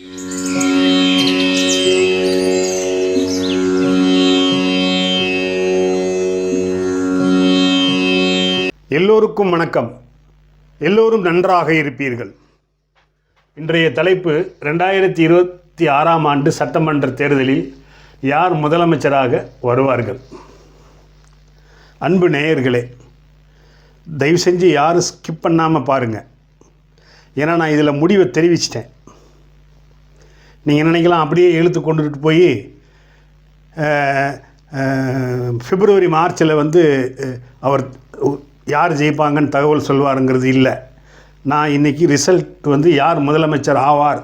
எல்லோருக்கும் வணக்கம். எல்லோரும் நன்றாக இருப்பீர்கள். இன்றைய தலைப்பு ரெண்டாயிரத்தி இருபத்தி ஆறாம் ஆண்டு சட்டமன்ற தேர்தலில் யார் முதலமைச்சராக வருவார்கள்? அன்பு நேயர்களே தயவு செஞ்சு யாரும் ஸ்கிப் பண்ணாமல் பாருங்கள் ஏன்னா நான் இதில் முடிவை தெரிவிச்சிட்டேன். நீங்கள் நினைக்கலாம்? அப்படியே இழுத்து கொண்டுட்டு போய் பிப்ரவரி மார்ச்சில் வந்து அவர் யார் ஜெயிப்பாங்கன்னு தகவல் சொல்வாருங்கிறது இல்லை. நான் இன்றைக்கி ரிசல்ட் வந்து யார் முதலமைச்சர் ஆவார்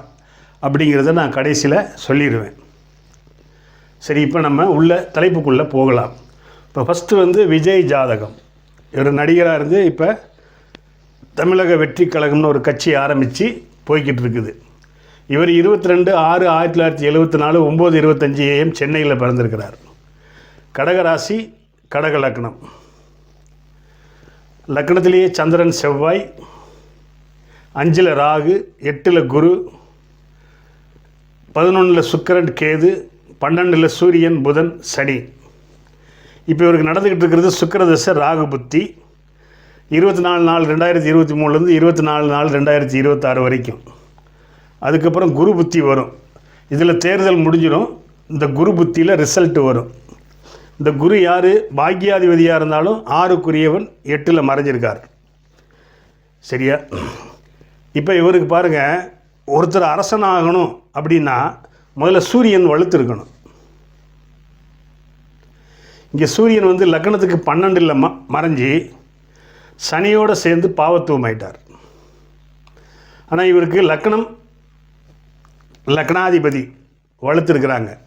அப்படிங்கிறத நான் கடைசியில் சொல்லிடுவேன். சரி இப்போ நம்ம உள்ள தலைப்புக்குள்ளே போகலாம். இப்போ ஃபஸ்ட்டு வந்து விஜய் ஜாதகம். இவர் நடிகராக இருந்து இப்போ தமிழக வெற்றி கழகம்னு ஒரு கட்சி ஆரம்பித்து போய்கிட்டு இருக்குது. இவர் இருபத்தி ரெண்டு ஆறு ஆயிரத்தி தொள்ளாயிரத்தி எழுபத்தி நாலு ஒம்பது இருபத்தஞ்சி ஏஎம் சென்னையில் பிறந்திருக்கிறார். கடகராசி கடக லக்னம். லக்னத்திலேயே சந்திரன் செவ்வாய் அஞ்சில் ராகு எட்டில் குரு பதினொன்றில் சுக்கிரன் கேது பன்னெண்டில் சூரியன் புதன் சனி. இப்போ இவருக்கு நடந்துக்கிட்டு இருக்கிறது சுக்கரதசை ராகு புத்தி. இருபத்தி நாலு நாள் ரெண்டாயிரத்தி இருபத்தி மூணுலேருந்து இருபத்தி நாலு நாள் ரெண்டாயிரத்தி இருபத்தாறு வரைக்கும். அதுக்கப்புறம் குரு புத்தி வரும். இதில் தேர்தல் முடிஞ்சிடும். இந்த குரு புத்தியில் ரிசல்ட் வரும். இந்த குரு யார்? பாக்கியாதிபதியாக இருந்தாலும் ஆறுக்குரியவன் எட்டில் மறைஞ்சிருக்கார். சரியா? இப்போ இவருக்கு பாருங்கள் ஒருத்தர் அரசனாகணும் அப்படின்னா முதல்ல சூரியன் வலுத்திருக்கணும். இங்கே சூரியன் வந்து லக்னத்துக்கு பன்னெண்டில் ம மறைஞ்சி சனியோடு சேர்ந்து பாவத்துவம் ஆயிட்டார் ஆனால் இவருக்கு லக்னம் லக்னாதிபதி வலுத்திருக்கிறாங்க.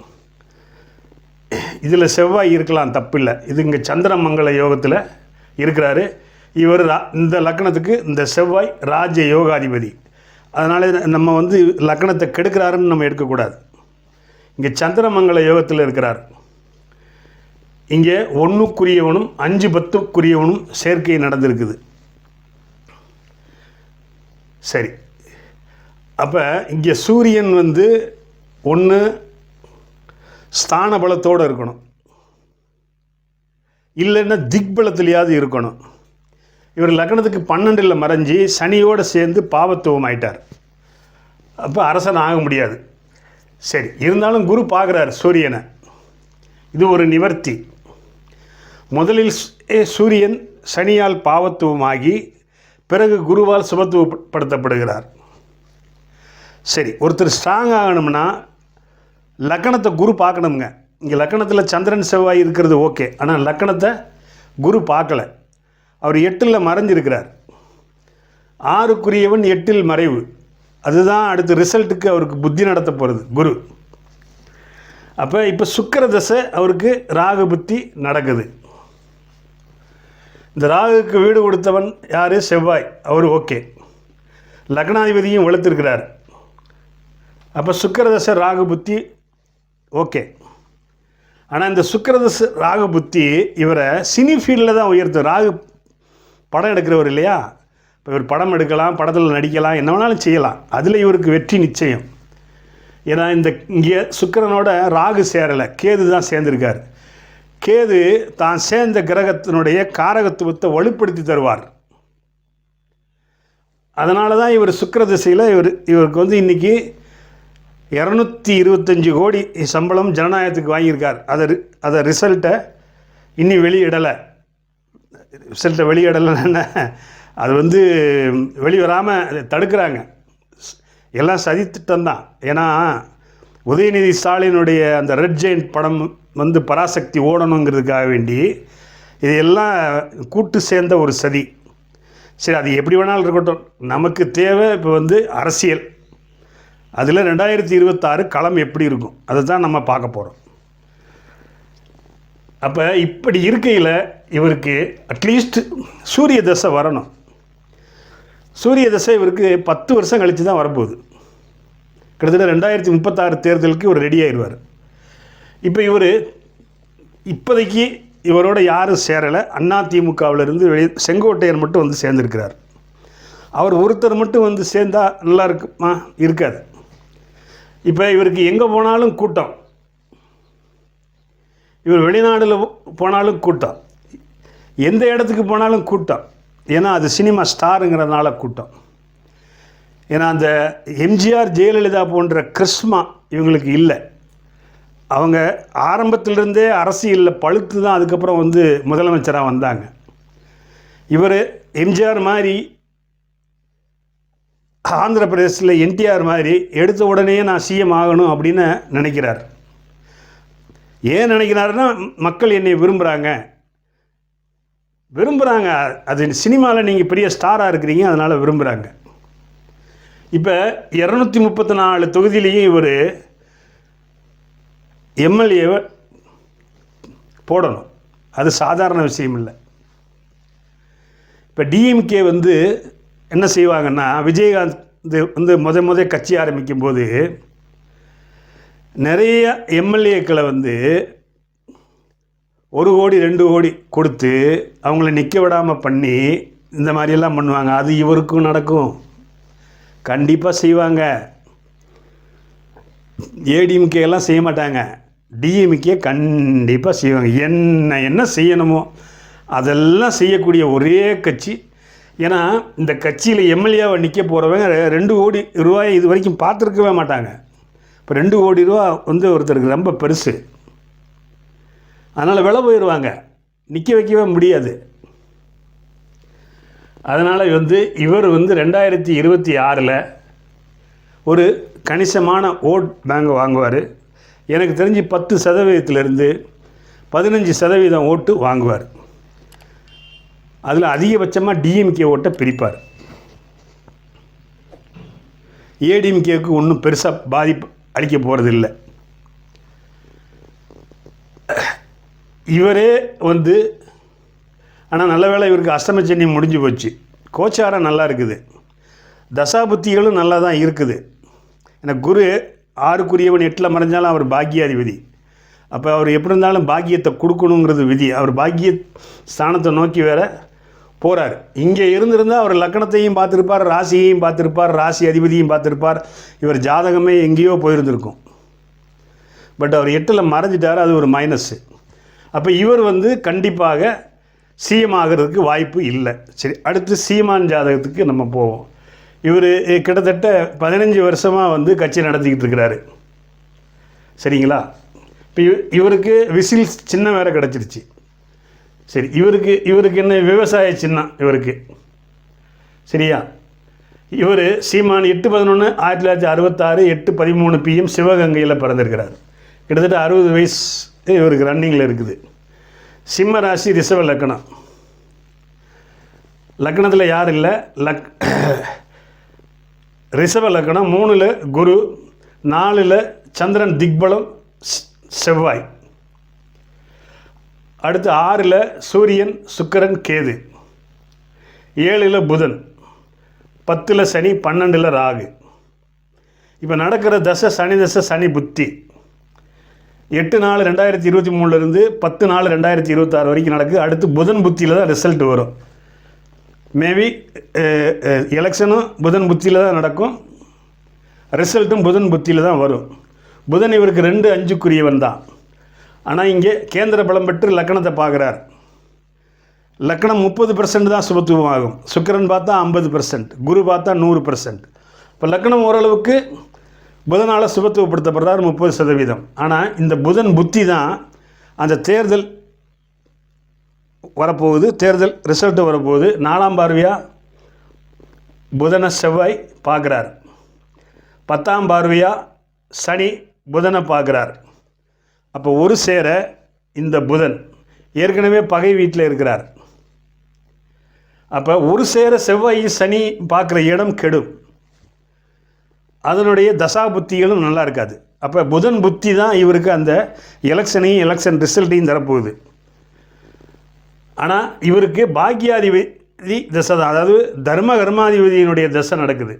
இதில் செவ்வாய் இருக்கலாம் தப்பில்லை. இது இங்கே சந்திரமங்கல யோகத்தில் இருக்கிறாரு. இவர் ரா- இந்த லக்னத்துக்கு இந்த செவ்வாய் ராஜ யோகாதிபதி. அதனால் நம்ம வந்து லக்னத்தை கெடுக்கிறாருன்னு நம்ம எடுக்கக்கூடாது. இங்கே சந்திரமங்கல யோகத்தில் இருக்கிறார். இங்கே ஒன்றுக்குரியவனும் அஞ்சு பத்துக்குரியவனும் சேர்க்கை நடந்திருக்குது. சரி. அப்போ இங்கே சூரியன் வந்து ஒன்று ஸ்தான பலத்தோடு இருக்கணும். இல்லைன்னா திக்பலத்திலேயாவது இருக்கணும். இவர் லக்னத்துக்கு பன்னெண்டில் மறைஞ்சி சனியோடு சேர்ந்து பாவத்துவம் ஆயிட்டார். அப்போ அரசன் ஆக முடியாது. சரி இருந்தாலும் குரு பார்க்குறார் சூரியனை. இது ஒரு நிவர்த்தி. முதலில் ஏ, சூரியன் சனியால் பாவத்துவமாகி பிறகு குருவால் சுபத்துவப்படுத்தப்படுகிறார். சரி ஒருத்தர் ஸ்ட்ராங் ஆகணும்னா லக்கணத்தை குரு பார்க்கணுங்க இங்கே லக்கணத்தில் சந்திரன் செவ்வாய் இருக்கிறது ஓகே ஆனால் லக்கணத்தை குரு பார்க்கல. அவர் எட்டில் மறைஞ்சிருக்கிறார். ஆறுக்குரியவன் எட்டில் மறைவு. அதுதான் அடுத்த ரிசல்ட்டுக்கு அவருக்கு புத்தி நடத்த போகிறது குரு. அப்போ இப்போ சுக்கர தசை அவருக்கு ராகு புத்தி நடக்குது. இந்த ராகுக்கு வீடு கொடுத்தவன் யார்? செவ்வாய். அவர் ஓகே லக்னாதிபதியும் வளர்த்துருக்கிறார் அப்போ சுக்கிரதசை ராகு புத்தி ஓகே. ஆனால் இந்த சுக்கரதச ராகு புத்தி இவரை சினி ஃபீல்டில் தான் உயர்த்தும். ராகு படம் எடுக்கிறவர் இல்லையா? இப்போ இவர் படம் எடுக்கலாம் படத்தில் நடிக்கலாம் என்ன வேணாலும் செய்யலாம். அதில் இவருக்கு வெற்றி நிச்சயம். ஏன்னா இந்த இங்கே சுக்கிரனோட ராகு சேரலை. கேது தான் சேர்ந்திருக்கார். கேது தான் சேர்ந்த கிரகத்தினுடைய காரகத்துவத்தை வலுப்படுத்தி தருவார். அதனால தான் இவர் சுக்கர திசையில் இவர் இவருக்கு வந்து இன்றைக்கி இரநூத்தி இருபத்தஞ்சி கோடி சம்பளம் ஜனநாயகத்துக்கு வாங்கியிருக்கார். அதை ரி- அதை ரிசல்ட்டை இன்னி வெளியிடலை. ரிசல்ட்டை வெளியிடலைன்னா அது வந்து வெளிவராமல் தடுக்கிறாங்க. எல்லாம் சதித்திட்டம் தான் ஏன்னா உதயநிதி ஸ்டாலினுடைய அந்த ரெட் ஜெயின் படம் வந்து பராசக்தி ஓடணுங்கிறதுக்காக வேண்டி இதையெல்லாம் கூட்டு சேர்ந்த ஒரு சதி. சரி அது எப்படி வேணாலும் இருக்கட்டும். நமக்கு தேவை இப்போ வந்து அரசியல். அதில் ரெண்டாயிரத்தி இருபத்தாறு களம் எப்படி இருக்கும்? அதை தான் நம்ம பார்க்க போகிறோம் அப்போ இப்படி இருக்கையில் இவருக்கு அட்லீஸ்ட் சூரிய தசை வரணும். சூரிய தசை இவருக்கு பத்து வருஷம் கழித்து தான் வரப்போகுது. கிட்டத்தட்ட ரெண்டாயிரத்தி முப்பத்தாறு தேர்தலுக்கு இவர் ரெடி ஆயிடுவார் இப்போ இவர் இப்போதைக்கு இவரோட யாரும் சேரலை. அண்ணா திமுகவிலிருந்து வெளி செங்கோட்டையர் மட்டும் வந்து சேர்ந்துருக்கிறார். அவர் ஒருத்தர் மட்டும் வந்து சேர்ந்தால் நல்லா இருக்குமா? இருக்காது. இப்போ இவருக்கு எங்கே போனாலும் கூட்டம். இவர் வெளிநாடில் போனாலும் கூட்டம். எந்த இடத்துக்கு போனாலும் கூட்டம். ஏன்னா அது சினிமா ஸ்டாருங்கிறதுனால கூட்டம். ஏன்னா அந்த எம்ஜிஆர் ஜெயலலிதா போன்ற கிறிஸ்மா இவங்களுக்கு இல்லை. அவங்க ஆரம்பத்திலிருந்தே அரசியலில் பழுத்து தான் அதுக்கப்புறம் வந்து முதலமைச்சராக வந்தாங்க. இவர் எம்ஜிஆர் மாதிரி ஆந்திர பிரதேசத்தில் என்டிஆர் மாதிரி எடுத்த உடனே நான் சிஎம் ஆகணும் அப்படின்னு நினைக்கிறார். ஏன் நினைக்கிறாருன்னா மக்கள் என்னை விரும்புகிறாங்க விரும்புகிறாங்க அது சினிமாவில் நீங்கள் பெரிய ஸ்டாராக இருக்கிறீங்க அதனால் விரும்புகிறாங்க இப்போ இரநூத்தி முப்பத்தி நாலு தொகுதியிலையும் இவர் எம்எல்ஏவை போடணும். அது சாதாரண விஷயம் இல்லை. இப்போ டிஎம்கே வந்து என்ன செய்வாங்கன்னா விஜயகாந்த் வந்து முத முத கட்சி ஆரம்பிக்கும் போது நிறைய எம்எல்ஏக்களை வந்து ஒரு கோடி ரெண்டு கோடி கொடுத்து அவங்கள நிற்க விடாமல் பண்ணி இந்த மாதிரியெல்லாம் பண்ணுவாங்க. அது இவருக்கும் நடக்கும். கண்டிப்பாக செய்வாங்க. ஏடிஎம்கே எல்லாம் செய்ய மாட்டாங்க. டிஎம்கே கண்டிப்பாக செய்வாங்க. என்ன என்ன செய்யணுமோ அதெல்லாம் செய்யக்கூடிய ஒரே கட்சி ஏன்னா இந்த கட்சியில் எம்எல்ஏவை நிற்க போகிறவங்க ரெண்டு கோடி ரூபாய் இது வரைக்கும் பார்த்துருக்கவே மாட்டாங்க. இப்போ ரெண்டு கோடி ரூபா வந்து ஒருத்தருக்கு ரொம்ப பெருசு. அதனால் விலை போயிடுவாங்க. நிற்க வைக்கவே முடியாது. அதனால் வந்து இவர் வந்து ரெண்டாயிரத்தி இருபத்தி ஆறில் ஒரு கணிசமான ஓட் பேங்க் வாங்குவார். எனக்கு தெரிஞ்சு பத்து சதவீதத்திலிருந்து பதினஞ்சு சதவீதம் ஓட்டு வாங்குவார். அதில் அதிகபட்சமாக டிஎம்கே ஓட்டை பிரிப்பார். ஏடிஎம்கேவுக்கு ஒன்றும் பெருசாக பாதிப்பு அளிக்க போகிறதில்ல இவரே வந்து ஆனால் நல்ல வேளை இவருக்கு அஷ்டமச்சனி முடிஞ்சு போச்சு. கோச்சாரம் நல்லா இருக்குது. தசாபுத்திகளும் நல்லா தான் இருக்குது. எனக்கு குரு ஆறுக்குரியவன் எட்டில் மறைஞ்சாலும் அவர் பாக்கியாதிபதி. அப்போ அவர் எப்படி இருந்தாலும் பாக்கியத்தை கொடுக்கணுங்கிறது விதி. அவர் பாக்கிய ஸ்தானத்தை நோக்கி வேற போகிறார் இங்கே இருந்திருந்தால் அவர் லக்கணத்தையும் பார்த்துருப்பார் ராசியையும் பார்த்துருப்பார் ராசி அதிபதியும் பார்த்துருப்பார். இவர் ஜாதகமே எங்கேயோ போயிருந்திருக்கும். பட் அவர் எட்டில் மறைஞ்சிட்டார் அது ஒரு மைனஸ்ஸு அப்போ இவர் வந்து கண்டிப்பாக சிஎம் ஆகிறதுக்கு வாய்ப்பு இல்லை. சரி அடுத்து சீமான் ஜாதகத்துக்கு நம்ம போவோம். இவர் கிட்டத்தட்ட பதினஞ்சு வருஷமாக வந்து கட்சி நடத்திக்கிட்டு இருக்கிறாரு. சரிங்களா? இப்போ இவருக்கு விசில் சின்ன வேறு கிடச்சிருச்சு. சரி இவருக்கு இவருக்கு என்ன விவசாய சின்னம் இவருக்கு. சரியா? இவர் சீமான் எட்டு பதினொன்று ஆயிரத்தி தொள்ளாயிரத்தி அறுபத்தாறு எட்டு பதிமூணு பிஎம் சிவகங்கையில் பிறந்திருக்கிறார். கிட்டத்தட்ட அறுபது வயசு இவருக்கு ரன்னிங்கில் இருக்குது. சிம்ம ராசி ரிஷப லக்கணம். லக்னத்தில் யார் இல்லை? லக் ரிசவ லக்கணம் மூணில் குரு நாலில் சந்திரன் திக்பலம் செவ்வாய். அடுத்து ஆறில் சூரியன் சுக்கரன் கேது. ஏழில் புதன். பத்தில் சனி பன்னெண்டில் ராகு. இப்போ நடக்கிற தசை சனி தசை சனி புத்தி. எட்டு நாலு ரெண்டாயிரத்தி இருபத்தி மூணுலேருந்து பத்து நாலு ரெண்டாயிரத்தி இருபத்தாறு வரைக்கும் நடக்குது. அடுத்து புதன் புத்தியில் தான் ரிசல்ட் வரும். மேபி எலெக்ஷனும் புதன் புத்தியில் தான் நடக்கும். ரிசல்ட்டும் புதன் புத்தியில் தான் வரும். புதன் இவருக்கு ரெண்டு அஞ்சுக்குரியவன் தான். ஆனால் இங்கே கேந்திர பலம் பெற்று லக்கணத்தை பார்க்குறார். லக்கணம் முப்பது பர்சன்ட் தான் சுபத்துவம் ஆகும். சுக்கிரன் பார்த்தா ஐம்பது பர்சன்ட் குரு பார்த்தா நூறு பர்சன்ட் இப்போ லக்கணம் ஓரளவுக்கு புதனால் சுபத்துவப்படுத்தப்படுறார் முப்பது சதவீதம். ஆனால் இந்த புதன் புத்தி தான் அந்த தேர்தல் வரப்போகுது தேர்தல் ரிசல்ட்டு வரப்போகுது. நாலாம் பார்வையாக புதனை செவ்வாய் பார்க்குறார். பத்தாம் பார்வையாக சனி புதனை பார்க்குறார். அப்போ ஒரு சேர இந்த புதன் ஏற்கனவே பகை வீட்டில் இருக்கிறார். அப்போ ஒரு சேர செவ்வாய் சனி பார்க்குற இடம் கெடும். அதனுடைய தசா புத்திகளும் நல்லா இருக்காது. அப்போ புதன் புத்தி தான் இவருக்கு அந்த எலெக்ஷனையும் எலெக்ஷன் ரிசல்ட்டையும் தரப்போகுது. ஆனால் இவருக்கு பாக்கியாதிபதி தசை தான். அதாவது தர்ம கர்மாதிபதியினுடைய தசை நடக்குது.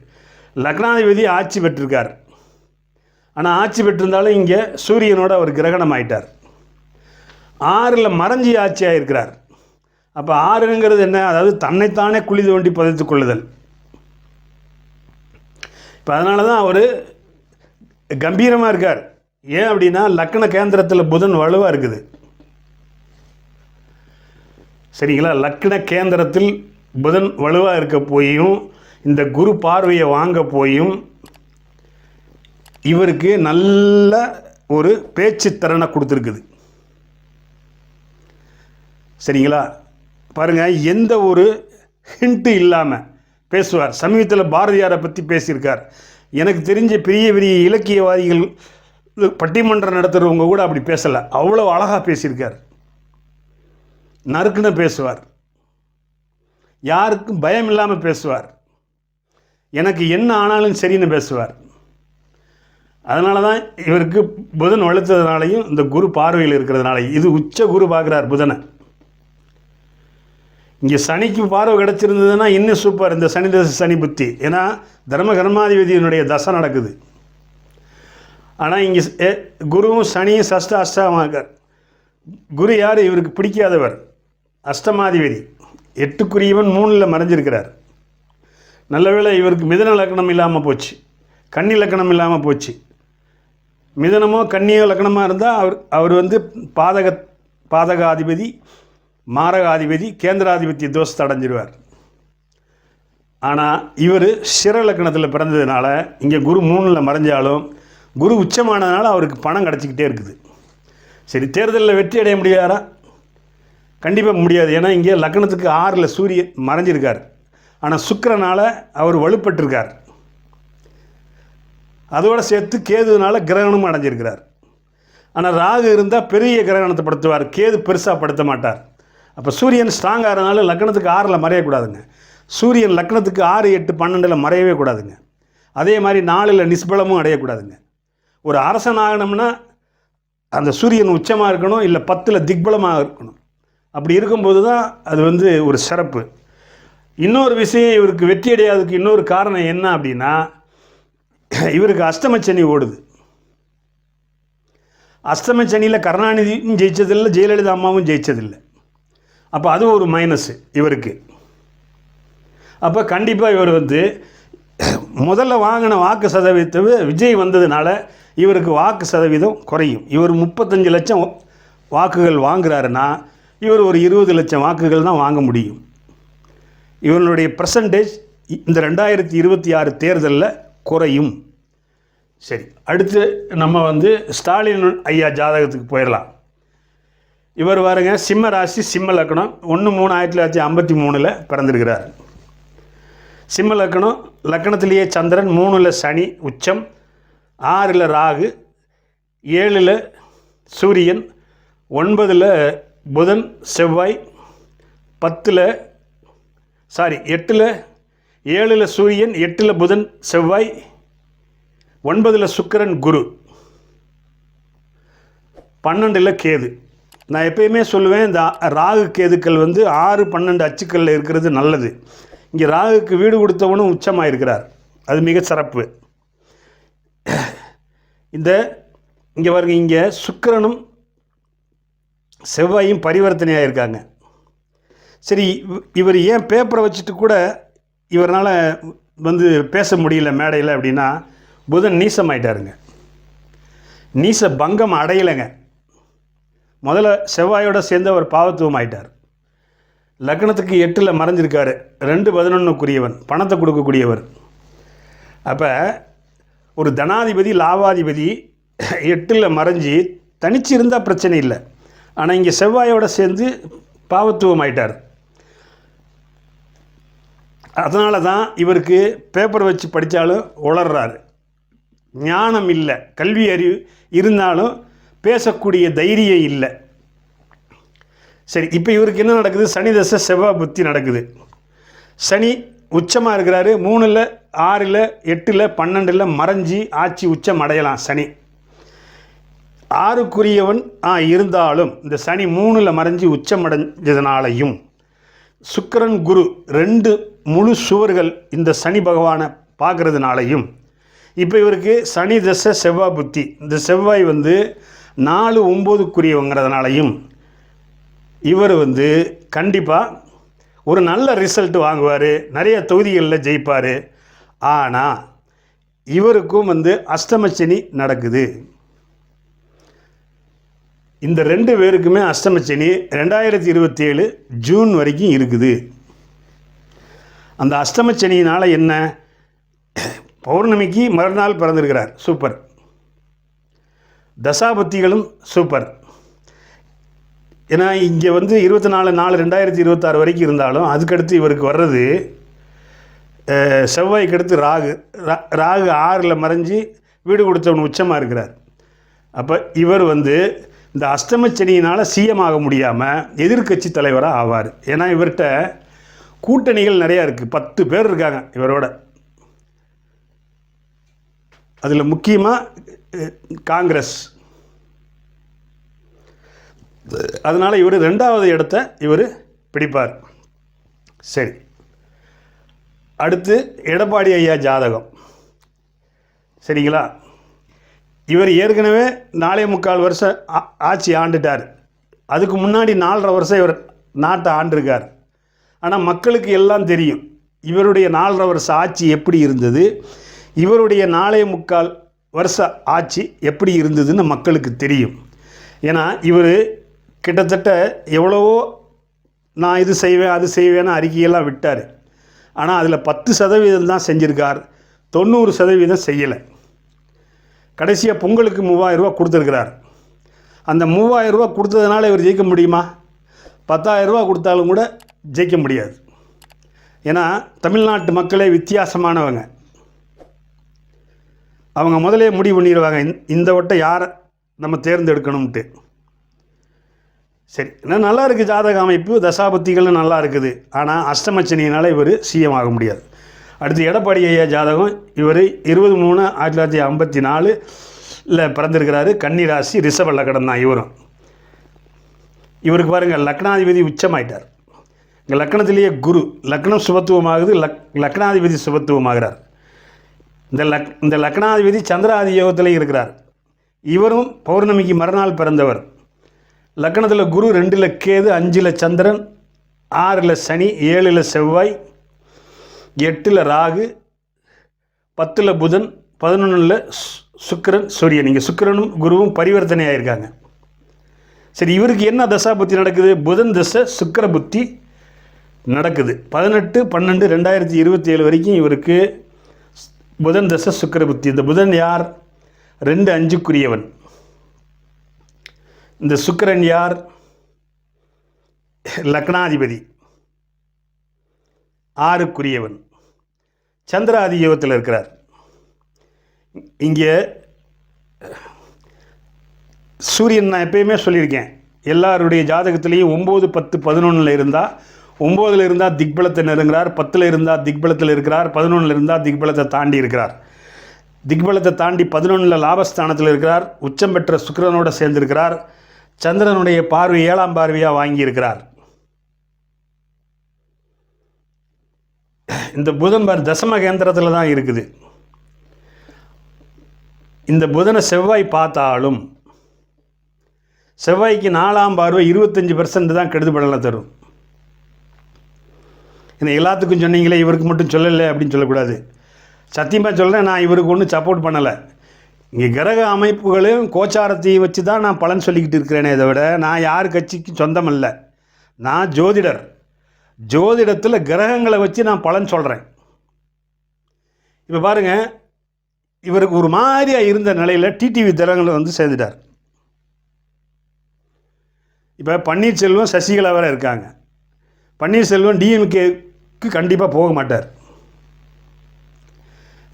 லக்னாதிபதி ஆட்சி பெற்றிருக்கார். ஆனால் ஆட்சி பெற்றிருந்தாலும் இங்கே சூரியனோட அவர் கிரகணம் ஆயிட்டார் ஆறில் மறைஞ்சி ஆட்சி ஆயிருக்கிறார் அப்போ ஆறுங்கிறது என்ன? அதாவது தன்னைத்தானே குழி தோண்டி புதைத்து கொள்ளுதல். இப்போ அதனால தான் அவர் கம்பீரமாக இருக்கார். ஏன் அப்படின்னா லக்கண கேந்திரத்தில் புதன் வலுவாக இருக்குது. சரிங்களா? லக்ன கேந்திரத்தில் புதன் வலுவாக இருக்க போயும் இந்த குரு பார்வையை வாங்க போயும் இவருக்கு நல்ல ஒரு பேச்சு திறனை கொடுத்துருக்குது. சரிங்களா? பாருங்கள் எந்த ஒரு ஹிண்ட்டு இல்லாமல் பேசுவார். சமீபத்தில் பாரதியாரை பற்றி பேசியிருக்கார். எனக்கு தெரிஞ்ச பெரிய பெரிய இலக்கியவாதிகள் பட்டிமன்றம் நடத்துகிறவங்க கூட அப்படி பேசலை. அவ்வளோ அழகாக பேசியிருக்கார். நறுக்குன்னு பேசுவார். யாருக்கும் பயம் இல்லாமல் பேசுவார். எனக்கு என்ன ஆனாலும் சரின்னு பேசுவார். அதனால தான் இவருக்கு புதன் வலுத்ததுனாலையும் இந்த குரு பார்வையில் இருக்கிறதுனாலையும் இது உச்ச குரு பார்க்குறார் புதனை. இங்கே சனிக்கு பார்வை கிடச்சிருந்ததுன்னா இன்னும் சூப்பர் இந்த சனி தசை சனி புத்தி. ஏன்னா தர்ம கர்மாதிபதியினுடைய தசை நடக்குது. ஆனால் இங்கே குருவும் சனியும் சஷ்ட அஷ்டமாக குரு யார்? இவருக்கு பிடிக்காதவர். அஷ்டமாதிபதி. எட்டுக்குரியவன் மூணில் மறைஞ்சிருக்கிறார். நல்லவேளை இவருக்கு மிதன லக்கணம் இல்லாமல் போச்சு. கன்னி லக்கணம் இல்லாமல் போச்சு. மிதனமோ கன்னியோ லக்கணமாக இருந்தால் அவர் அவர் வந்து பாதக பாதகாதிபதி மாரகாதிபதி கேந்திராதிபத்திய தோஷத்தை அடைஞ்சிருவார். ஆனால் இவர் சிற லக்னத்தில் பிறந்ததுனால இங்கே குரு மூணில் மறைஞ்சாலும் குரு உச்சமானதுனால அவருக்கு பணம் கிடச்சிக்கிட்டே இருக்குது. சரி தேர்தலில் வெற்றி அடைய முடியாரா கண்டிப்பாக முடியாது. ஏன்னா இங்கே லக்னத்துக்கு ஆறில் சூரியன் மறைஞ்சிருக்கார். ஆனால் சுக்கரனால் அவர் வலுப்பட்டிருக்கார். அதோடு சேர்த்து கேதுனால கிரகணமும் அடைஞ்சிருக்கிறார். ஆனால் ராகு இருந்தால் பெரிய கிரகணத்தை படுத்துவார். கேது பெருசாக படுத்த மாட்டார். அப்போ சூரியன் ஸ்ட்ராங்காக இருந்தாலும் லக்னத்துக்கு ஆறில் மறையக்கூடாதுங்க சூரியன் லக்னத்துக்கு ஆறு எட்டு பன்னெண்டில் மறையவே கூடாதுங்க. அதே மாதிரி நாலில் நிஸ்பலமும் அடையக்கூடாதுங்க ஒரு அரசன் ஆகணும்னா அந்த சூரியன் உச்சமாக இருக்கணும் இல்லை பத்தில் திக்பலமாக இருக்கணும். அப்படி இருக்கும்போது தான் அது வந்து ஒரு சிறப்பு. இன்னொரு விஷயம் இவருக்கு வெற்றி அடையாததுக்கு இன்னொரு காரணம் என்ன அப்படின்னா இவருக்கு அஷ்டமச்சனி ஓடுது. அஷ்டமச்சனியில் கருணாநிதியும் ஜெயிச்சதில்லை ஜெயலலிதா அம்மாவும் ஜெயிச்சதில்லை. அப்போ அது ஒரு மைனஸு இவருக்கு. அப்போ கண்டிப்பாக இவர் வந்து முதல்ல வாங்கின வாக்கு சதவீதத்தை விஜய் வந்ததுனால இவருக்கு வாக்கு சதவீதம் குறையும். இவர் முப்பத்தஞ்சு லட்சம் வாக்குகள் வாங்குறாருன்னா இவர் ஒரு இருபது லட்சம் வாக்குகள் தான் வாங்க முடியும். இவனுடைய பர்சன்டேஜ் இந்த ரெண்டாயிரத்தி இருபத்தி ஆறு தேர்தலில் குறையும். சரி அடுத்து நம்ம வந்து ஸ்டாலின் ஐயா ஜாதகத்துக்கு போயிடலாம். இவர் பாருங்க சிம்ம ராசி சிம்ம லக்கணம். ஒன்று மூணு ஆயிரத்தி தொள்ளாயிரத்தி ஐம்பத்தி மூணில் பிறந்திருக்கிறார். சிம்ம லக்கணம் லக்கணத்திலேயே சந்திரன் மூணில் சனி உச்சம் ஆறில் ராகு ஏழில் சூரியன் ஒன்பதில் புதன் செவ்வாய் பத்தில் சாரி எட்டில் ஏழில் சூரியன் எட்டில் புதன் செவ்வாய் ஒன்பதில் சுக்கிரன் குரு. பன்னெண்டில் கேது. நான் எப்பயுமே சொல்லுவேன் இந்த ராகு கேதுக்கள் வந்து ஆறு பன்னெண்டு அச்சுக்களில் இருக்கிறது நல்லது. இங்கே ராகுக்கு வீடு கொடுத்தவனும் உச்சமாக இருக்கிறார் அது மிக சிறப்பு. இந்த இங்கே பாருங்க இங்கே சுக்கிரனும் செவ்வாயும் பரிவர்த்தனையாக இருக்காங்க சரி இவர் ஏன் பேப்பரை வச்சுட்டு கூட இவரால் வந்து பேச முடியல மேடையில் அப்படின்னா புதன் நீசமாயிட்டாருங்க. நீச பங்கம் அடையலைங்க. முதல்ல செவ்வாயோட சேர்ந்து அவர் பாவத்துவம் ஆயிட்டார். லக்னத்துக்கு எட்டில் மறைஞ்சிருக்காரு. ரெண்டு பதினொன்றுக்குரியவன் பணத்தை கொடுக்கக்கூடியவர். அப்போ ஒரு தனாதிபதி லாபாதிபதி எட்டில் மறைஞ்சி தனிச்சு இருந்தால் பிரச்சனை இல்லை. ஆனால் இங்கே செவ்வாயோட சேர்ந்து பாவத்துவம் ஆயிட்டார். அதனால தான் இவருக்கு பேப்பர் வச்சு படித்தாலும் உளர்றாரு. ஞானம் இல்லை. கல்வி அறிவு இருந்தாலும் பேசக்கூடிய தைரியம் இல்லை. சரி இப்போ இவருக்கு என்ன நடக்குது? சனி தசை செவ்வாய் புத்தி நடக்குது. சனி உச்சமாக இருக்கிறாரு. மூணில் ஆறில் எட்டில் பன்னெண்டில் மறைஞ்சி ஆட்சி உச்சம் அடையலாம் சனி. ஆறுக்குரியவன் ஆ இருந்தாலும் இந்த சனி மூணில் மறைஞ்சி உச்சம் அடைஞ்சதுனாலையும் சுக்கிரன் குரு ரெண்டு முழு சுவர்கள் இந்த சனி பகவானை பார்க்குறதுனாலையும் இப்போ இவருக்கு சனி தசை செவ்வாய் புத்தி. இந்த செவ்வாய் வந்து நாலு ஒம்போதுக்குரியவங்கிறதுனாலையும் இவர் வந்து கண்டிப்பாக ஒரு நல்ல ரிசல்ட் வாங்குவார் நிறைய தொகுதிகளில் ஜெயிப்பார். ஆனால் இவருக்கும் வந்து அஷ்டமச்சனி நடக்குது. இந்த ரெண்டு பேருக்குமே அஷ்டமச்சனி ரெண்டாயிரத்தி இருபத்தி ஏழு ஜூன் வரைக்கும் இருக்குது. அந்த அஷ்டமச்சனியினால் என்ன? பௌர்ணமிக்கு மறுநாள் பிறந்திருக்கிறார். சூப்பர். தசாபத்திகளும் சூப்பர். ஏன்னா இங்கே வந்து இருபத்தி நாலு நாலு ரெண்டாயிரத்தி இருபத்தாறு வரைக்கும் இருந்தாலும் அதுக்கடுத்து இவருக்கு வர்றது செவ்வாய்க்கு அடுத்து ராகு. ரா- ராகு ஆறில் மறைஞ்சு வீடு கொடுத்தவன் உச்சமாக இருக்கிறார். அப்போ இவர் வந்து இந்த அஷ்டமச்சனியினால் சிஎம் ஆக முடியாமல் எதிர்க்கட்சி தலைவராக ஆவார். ஏன்னா இவர்கிட்ட கூட்டணிகள் நிறையா இருக்குது பத்து பேர் இருக்காங்க இவரோட. அதில் முக்கியமாக காங்கிரஸ். அதனால் இவர் ரெண்டாவது இடத்த இவர் பிடிப்பார். சரி. அடுத்து எடப்பாடி ஐயா ஜாதகம். சரிங்களா? இவர் ஏற்கனவே நாலே முக்கால் வருஷம் ஆ- ஆட்சி ஆண்டுட்டார். அதுக்கு முன்னாடி நாலரை வருஷம் இவர் நாட்டை ஆண்டிருக்கார். ஆனால் மக்களுக்கு எல்லாம் தெரியும் இவருடைய நாலரை வருஷ ஆட்சி எப்படி இருந்தது இவருடைய நாலே முக்கால் வருஷ ஆட்சி எப்படி இருந்ததுன்னு மக்களுக்கு தெரியும். ஏன்னா இவர் கிட்டத்தட்ட எவ்வளவோ நான் இது செய்வேன் அது செய்வேன்னு அறிக்கையெல்லாம் விட்டார். ஆனால் அதில் பத்து சதவீதம் தான் செஞ்சுருக்கார் தொண்ணூறு சதவீதம் செய்யலை. கடைசியாக பொங்கலுக்கு மூவாயிரரூபா கொடுத்துருக்கிறார். அந்த மூவாயிரரூபா கொடுத்ததுனால இவர் ஜெயிக்க முடியுமா? பத்தாயிரரூபா கொடுத்தாலும் கூட ஜெயிக்க முடியாது. ஏன்னா தமிழ்நாட்டு மக்களே வித்தியாசமானவங்க. அவங்க முதலே முடிவு பண்ணிடுவாங்க இந்த- இந்த யாரை நம்ம தேர்ந்தெடுக்கணும்ட்டு. சரி நல்லா இருக்குது ஜாதக அமைப்பு தசாபத்திகளும் நல்லா இருக்குது. ஆனால் அஷ்டமச்சனியினால் இவர் சிஎம் ஆக முடியாது. அடுத்து எடப்பாடி ஐயா ஜாதகம் இவர் இருபது மூணு ஆயிரத்தி தொள்ளாயிரத்தி ஐம்பத்தி நாலுல பிறந்திருக்கிறாரு. கன்னிராசி ரிஷப லக்கணம் தான் இவரும். இவருக்கு பாருங்கள் லக்னாதிபதி உச்சமாயிட்டார். இங்கே லக்கணத்திலேயே குரு லக்னம் சுபத்துவமாகுது லக் லக்னாதிபதி சுபத்துவமாகிறார். இந்த லக் இந்த லக்னாதிபதி சந்திராதி யோகத்தில் இருக்கிறார். இவரும் பௌர்ணமிக்கு மறுநாள் பிறந்தவர். லக்கணத்தில் குரு ரெண்டில் கேது அஞ்சில் சந்திரன் ஆறில் சனி ஏழில் செவ்வாய் எட்டில் ராகு பத்தில் புதன் பதினொன்றில் சுக்கரன் சூரியன். இங்கே சுக்கிரனும் குருவும் பரிவர்த்தனை ஆகியிருக்காங்க சரி இவருக்கு என்ன தசா புத்தி நடக்குது? புதன் தசை சுக்கிர புத்தி நடக்குது. பதினெட்டு பன்னெண்டு ரெண்டாயிரத்தி இருபத்தி ஏழு வரைக்கும் இவருக்கு புதன் தசை சுக்கிர புத்தி. இந்த புதன் யார்? ரெண்டு அஞ்சுக்குரியவன். இந்த சுக்கிரன் யார்? லக்னாதிபதி. ஆறுக்குரியவன். சந்திராதி யோகத்தில் இருக்கிறார். இங்கே சூரியன் நான் எப்பயுமே சொல்லியிருக்கேன் எல்லாருடைய ஜாதகத்திலையும் ஒம்பது பத்து பதினொன்றில் இருந்தால் ஒம்போதில் இருந்தால் திக்பலத்தை நெருங்குறார் பத்தில் இருந்தால் திக்பலத்தில் இருக்கிறார் பதினொன்றில் இருந்தால் திக்பலத்தை தாண்டி இருக்கிறார். திக்பலத்தை தாண்டி பதினொன்றில் லாபஸ்தானத்தில் இருக்கிறார் உச்சம் பெற்ற சுக்கரனோடு சேர்ந்திருக்கிறார் சந்திரனுடைய பார்வை ஏழாம் பார்வையாக வாங்கியிருக்கிறார் இந்த புதன் பார் தசம கேந்திரத்தில் தான் இருக்குது. இந்த புதனை செவ்வாய் பார்த்தாலும் செவ்வாய்க்கு நாலாம் பார்வை இருபத்தஞ்சி பர்சன்ட் தான் கெடுது தரும். என்ன எல்லாத்துக்கும் சொன்னீங்களே இவருக்கு மட்டும் சொல்லலை அப்படின்னு சொல்லக்கூடாது. சத்தியமாக சொல்கிறேன் நான் இவருக்கு ஒன்றும் சப்போர்ட் பண்ணலை. இங்கே கிரக அமைப்புகளையும் கோச்சாரத்தையும் வச்சு தான் நான் பலன் சொல்லிக்கிட்டு இருக்கிறேனே இதை விட நான் யார் கட்சிக்கும் சொந்தம் இல்லை நான் ஜோதிடர். ஜோதிடத்தில் கிரகங்களை வச்சு நான் பலன் சொல்கிறேன் இப்போ பாருங்கள் இவருக்கு ஒரு மாதிரியாக இருந்த நிலையில் டிடிவி திறங்களை வந்து சேர்ந்துட்டார். இப்போ பன்னீர்செல்வம் சசிகலா வேற இருக்காங்க. பன்னீர்செல்வம் டிஎம்கேக்கு கண்டிப்பாக போக மாட்டார்.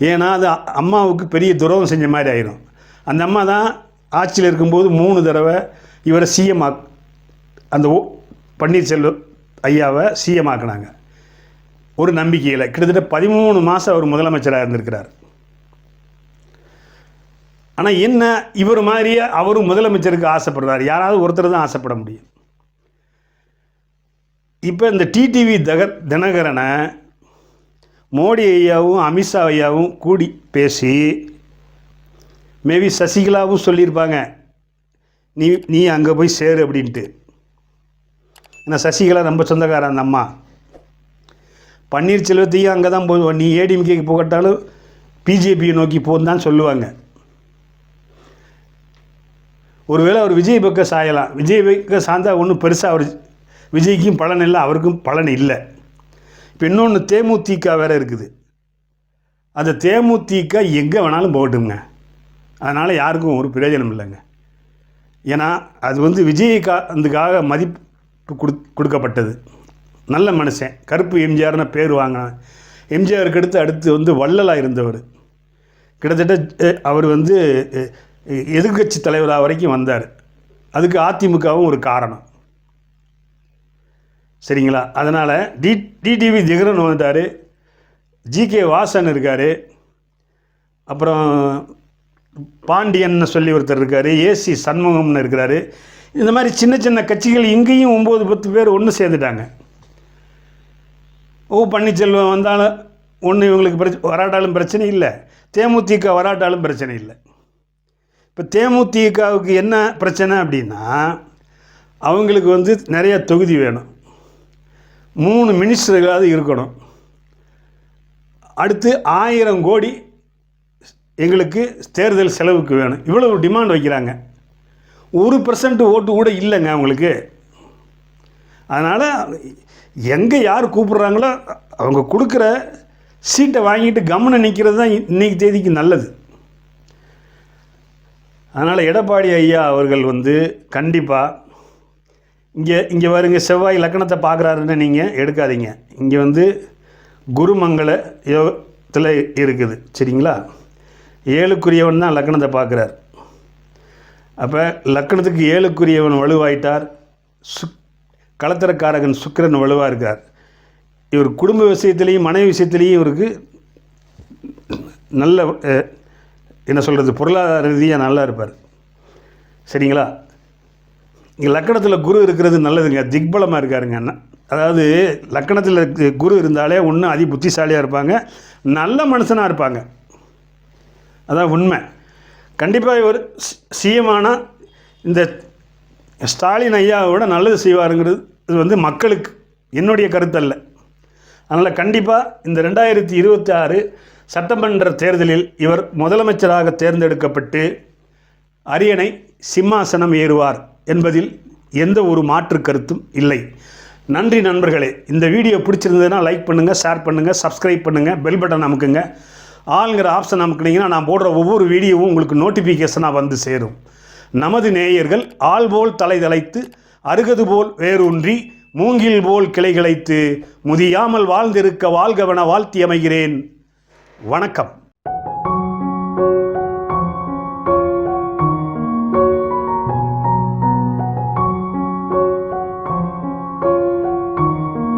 ஏன்னா அது அம்மாவுக்கு பெரிய துரோகம் செஞ்ச மாதிரி ஆயிரும். அந்த அம்மா தான் ஆட்சியில் இருக்கும்போது மூணு தடவை இவரை சிஎம் ஆக் அந்த ஓ பன்னீர்செல்வம் ஐயாவை சிஎம் ஆக்குனாங்க. ஒரு நம்பிக்கையில் கிட்டத்தட்ட பதிமூணு மாதம் அவர் முதலமைச்சராக இருந்திருக்கிறார். ஆனால் என்ன இவர் மாதிரியே அவரும் முதலமைச்சருக்கு ஆசைப்படுறார். யாராவது ஒருத்தர் தான் ஆசைப்பட முடியும். இப்போ இந்த டிடிவி தக தினகரனை மோடி ஐயாவும் அமித்ஷா ஐயாவும் கூடி பேசி மேபி சசிகலாவும் சொல்லியிருப்பாங்க. நீ நீ அங்கே போய் சேரு அப்படின்ட்டு. ஏன்னா சசிகலா ரொம்ப சொந்தக்காரன் அந்த அம்மா. பன்னீர்செல்வத்தையும் அங்கே தான் போய் நீ ஏடிஎம்கேக்கு போகட்டாலும் பிஜேபியை நோக்கி போன்னு தான் சொல்லுவாங்க. ஒருவேளை அவர் விஜய் பக்கம் சாயலாம். விஜய் பக்கம் சாய்ந்தால் ஒன்றும் பெருசாக அவர் விஜய்க்கும் பலன் இல்லை அவருக்கும் பலன் இல்லை. இப்போ இன்னொன்று தேமுதிக வேறு இருக்குது. அந்த தேமுதிக எங்கே வேணாலும் போகட்டுங்க அதனால் யாருக்கும் ஒரு பிரயோஜனம் இல்லைங்க. ஏன்னா அது வந்து விஜயகாந்துக்காக மதிப்பு கொடு கொடுக்கப்பட்டது. நல்ல மனுஷன். கருப்பு எம்ஜிஆர்னு பேர் வாங்கினான். எம்ஜிஆருக்கு அடுத்து அடுத்து வந்து வள்ளலாக இருந்தவர். கிட்டத்தட்ட அவர் வந்து எதிர்கட்சி தலைவராக வரைக்கும் வந்தார். அதுக்கு அதிமுகவும் ஒரு காரணம். சரிங்களா? அதனால் டி டிடிவி திகரன் வந்துட்டார். ஜிகே வாசன் இருக்கார். அப்புறம் பாண்டியன்னு சொல்லி ஒருத்தர் இருக்கார். ஏசி சண்முகம்னு இருக்கிறாரு. இந்த மாதிரி சின்ன சின்ன கட்சிகள் இங்கேயும் ஒம்பது பத்து பேர் ஒன்று சேர்ந்துட்டாங்க. ஓ பன்னீர்செல்வம் வந்தாலும் ஒன்று இவங்களுக்கு பிரச்ச வராட்டாலும் பிரச்சனை இல்லை. தேமுதிக வராட்டாலும் பிரச்சனை இல்லை. இப்போ தேமுதிகவுக்கு என்ன பிரச்சனை அப்படின்னா அவங்களுக்கு வந்து நிறைய தொகுதி வேணும். மூணு மினிஸ்டர்களாவது இருக்கணும். அடுத்து ஆயிரம் கோடி எங்களுக்கு தேர்தல் செலவுக்கு வேணும். இவ்வளவு டிமாண்ட் வைக்கிறாங்க. ஒரு பர்சன்ட் ஓட்டு கூட இல்லைங்க அவங்களுக்கு. அதனால் எங்கே யார் கூப்பிட்றாங்களோ அவங்க கொடுக்குற சீட்டை வாங்கிட்டு கவனம் நிற்கிறது தான் இன்றைக்கி தேதிக்கு நல்லது. அதனால் எடப்பாடி ஐயா அவர்கள் வந்து கண்டிப்பாக இங்கே இங்கே வருங்க செவ்வாய் லக்கணத்தை பார்க்குறாருன்னு நீங்கள் எடுக்காதீங்க. இங்கே வந்து குருமங்கள யோகத்தில் இருக்குது சரிங்களா? ஏழுக்குரியவன் தான் லக்கணத்தை பார்க்குறாரு. அப்போ லக்கணத்துக்கு ஏழுக்குரியவன் வலுவாயிட்டார். சுக் களத்திரக்காரகன் சுக்கரன் வலுவாக இருக்கார். இவர் குடும்ப விஷயத்துலேயும் மனைவி விஷயத்துலேயும் இவருக்கு நல்ல என்ன சொல்கிறது பொருளாதார ரீதியாக நல்லா இருப்பார். சரிங்களா? இங்கே லக்கணத்தில் குரு இருக்கிறது நல்லதுங்க. திக்பலமாக இருக்காருங்க. அண்ணா அதாவது லக்கணத்தில் குரு இருந்தாலே ஒன்று அதி புத்திசாலியாக இருப்பாங்க. நல்ல மனுஷனாக இருப்பாங்க. அதான் உண்மை. கண்டிப்பாக இவர் சிஎம்னா இந்த ஸ்டாலின் ஐயாவோட நல்லது செய்வாருங்கிறது இது வந்து மக்களுக்கு என்னுடைய கருத்தல்ல. அதனால் கண்டிப்பாக இந்த ரெண்டாயிரத்தி இருபத்தி ஆறு சட்டமன்ற தேர்தலில் இவர் முதலமைச்சராக தேர்ந்தெடுக்கப்பட்டு அரியணை சிம்மாசனம் ஏறுவார் என்பதில் எந்த ஒரு மாற்று கருத்தும் இல்லை. நன்றி நண்பர்களே. இந்த வீடியோ பிடிச்சிருந்ததுன்னா லைக் பண்ணுங்கள் ஷேர் பண்ணுங்கள் சப்ஸ்கிரைப் பண்ணுங்கள் பெல் பட்டன் அமுக்குங்க. ஆளுங்கிற ஆப்ஷன் அமுக்குனீங்கன்னா நான் போடுற ஒவ்வொரு வீடியோவும் உங்களுக்கு நோட்டிஃபிகேஷனாக வந்து சேரும். நமது நேயர்கள் ஆள் போல் தலை தலைத்து அருகது போல் வேரூன்றி மூங்கில் போல் கிளைகிளைத்து முதியாமல் வாழ்ந்திருக்க வாழ்கவன வாழ்த்தி அமைகிறேன். வணக்கம்.